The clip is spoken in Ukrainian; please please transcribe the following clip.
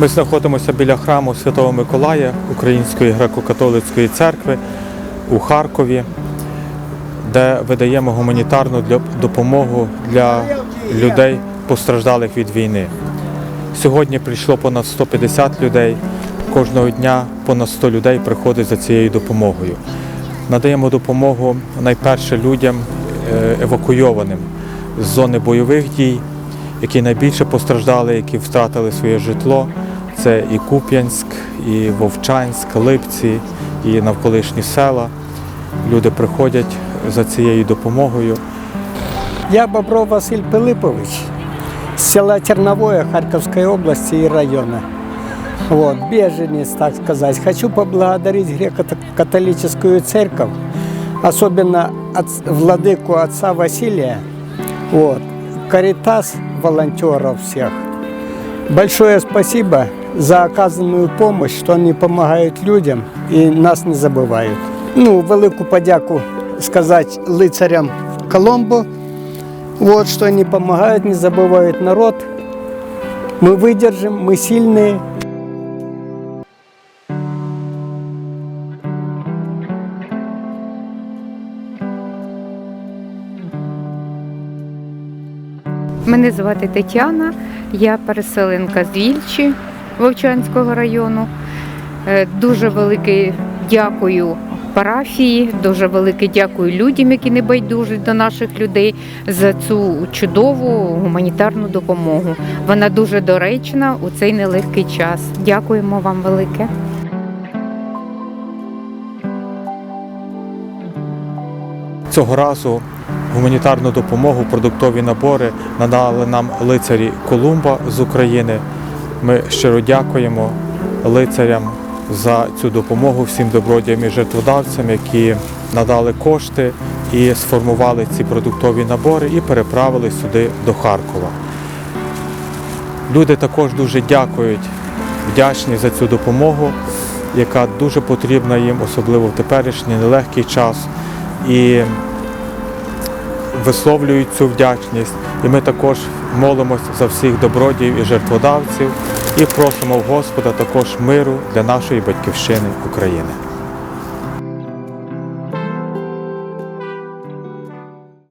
Ми знаходимося біля храму Святого Миколая Української греко-католицької церкви у Харкові, де видаємо гуманітарну допомогу для людей, постраждалих від війни. Сьогодні прийшло понад 150 людей. Кожного дня понад 100 людей приходить за цією допомогою. Надаємо допомогу найперше людям е, евакуйованим з зони бойових дій, які найбільше постраждали, які втратили своє житло. Це і Куп'янськ, і Вовчанськ, Липці, і навколишні села. Люди приходять за цією допомогою. Я Бобров Василь Пилипович, с села Терновое Харьковской области и района. Вот, беженец, так сказать. Хочу поблагодарить греко-католическую церковь, особенно от- владыку отца Василия, вот, Каритас, волонтеров всех. Большое спасибо за оказанную помощь, что они помогают людям и нас не забывают. Ну, велику подяку сказать лицарям Коломбо, вот что они помогают, не забывают народ. Мы выдержим, мы сильные. Мене звати Тетяна, я переселенка з Вільчі Вовчанського району. Е, Дуже велике дякую парафії, дуже велике дякую людям, які не байдужать до наших людей за цю чудову гуманітарну допомогу. Вона дуже доречна у цей нелегкий час. Дякуємо вам велике. Цього разу гуманітарну допомогу, продуктові набори надали нам лицарі Колумба з України. Ми щиро дякуємо лицарям за цю допомогу всім добродіям і жертводавцям, які надали кошти і сформували ці продуктові набори і переправили сюди до Харкова. Люди також дуже дякують, вдячні за цю допомогу, яка дуже потрібна їм, особливо в теперішній нелегкий час. І висловлюють цю вдячність. І ми також молимось за всіх добродіїв і жертводавців і просимо в Господа також миру для нашої батьківщини України.